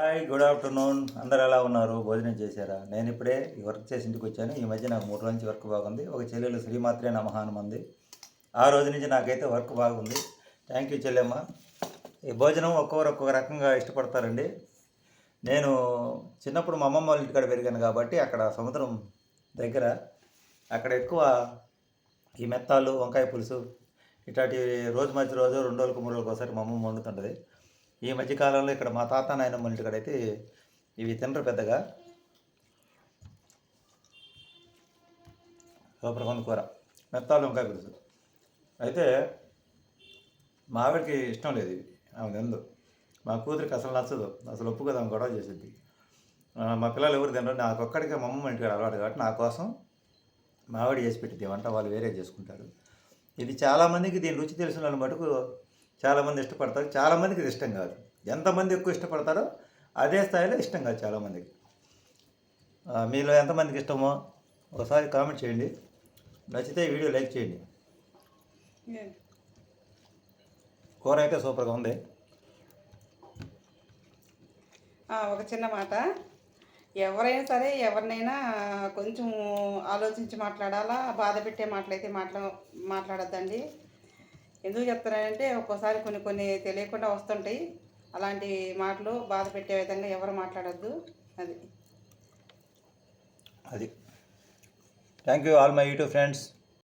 Hi good afternoon. అందరు ఎలా ఉన్నారు? భోజనం చేశారా? నేను ఇప్పుడే ఈ వర్క్ చేసి ఇంటికి వచ్చాను. ఈ మధ్య నాకు మూడు నుంచి వర్క్ బాగుంది. ఒక చెల్లెలు శ్రీమాత్రే నమహానం ఉంది. ఆ రోజు నుంచి నాకైతే వర్క్ బాగుంది. థ్యాంక్ యూ చెల్లెమ్మ. ఈ భోజనం ఒక్కొక్కరు ఒక్కొక్క రకంగా ఇష్టపడతారండి. నేను చిన్నప్పుడు మా అమ్మమ్మ వాళ్ళ ఇంటికాడ పెరిగాను కాబట్టి అక్కడ సముద్రం దగ్గర అక్కడ ఎక్కువ ఈ మెత్తాలు వంకాయ పులుసు ఇట్లాంటి రోజు మధ్య రోజు రెండు రోజులకు మూడు రోజులకు ఒకసారి మా అమ్మమ్మ వండుతుంటుంది. ఈ మధ్య కాలంలో ఇక్కడ మా తాత నాయనమ్మ ఇంటికాడైతే ఇవి తినరు పెద్దగా. సూపర్ ఉంది కూర. మెత్తాలు వంకాయ పులుసు. అయితే మా ఆవిడకి ఇష్టం లేదు ఇది. ఆమె తిందు. మా కూతురికి అసలు నచ్చదు. అసలు ఒప్పు కదా ఆమె గొడవ చేసేది. మా పిల్లలు ఎవరు తినరు. నాకు ఒక్కడికే మా అమ్మమ్మ ఇంటికాడ అలవాటు కాబట్టి నా కోసం మా ఆవిడ చేసి పెట్టింది వంట వాళ్ళు వేరే చేసుకుంటారు. ఇది చాలామందికి దీని రుచి తెలిసిన వాళ్ళని మటుకు చాలామంది ఇష్టపడతారు. చాలామందికి ఇది ఇష్టం కాదు. ఎంతమంది ఎక్కువ ఇష్టపడతారో అదే స్థాయిలో ఇష్టం కాదు చాలామందికి. మీలో ఎంతమందికి ఇష్టమో ఒకసారి కామెంట్ చేయండి. నచ్చితే వీడియో లైక్ చేయండి. కూర అయితే సూపర్గా ఉంది. ఒక చిన్న మాట. ఎవరైనా సరే ఎవరినైనా కొంచెం ఆలోచించి మాట్లాడాలా? బాధ పెట్టే మాటలైతే మాట్లా మాట్లాడొద్దండి. ఎందుకు చెప్తున్నానంటే ఒక్కోసారి కొన్ని కొన్ని తెలియకుండా వస్తుంటాయి. అలాంటి మాటలు బాధ పెట్టే విధంగా ఎవరు మాట్లాడొద్దు. అది. అది. Thank you all my YouTube friends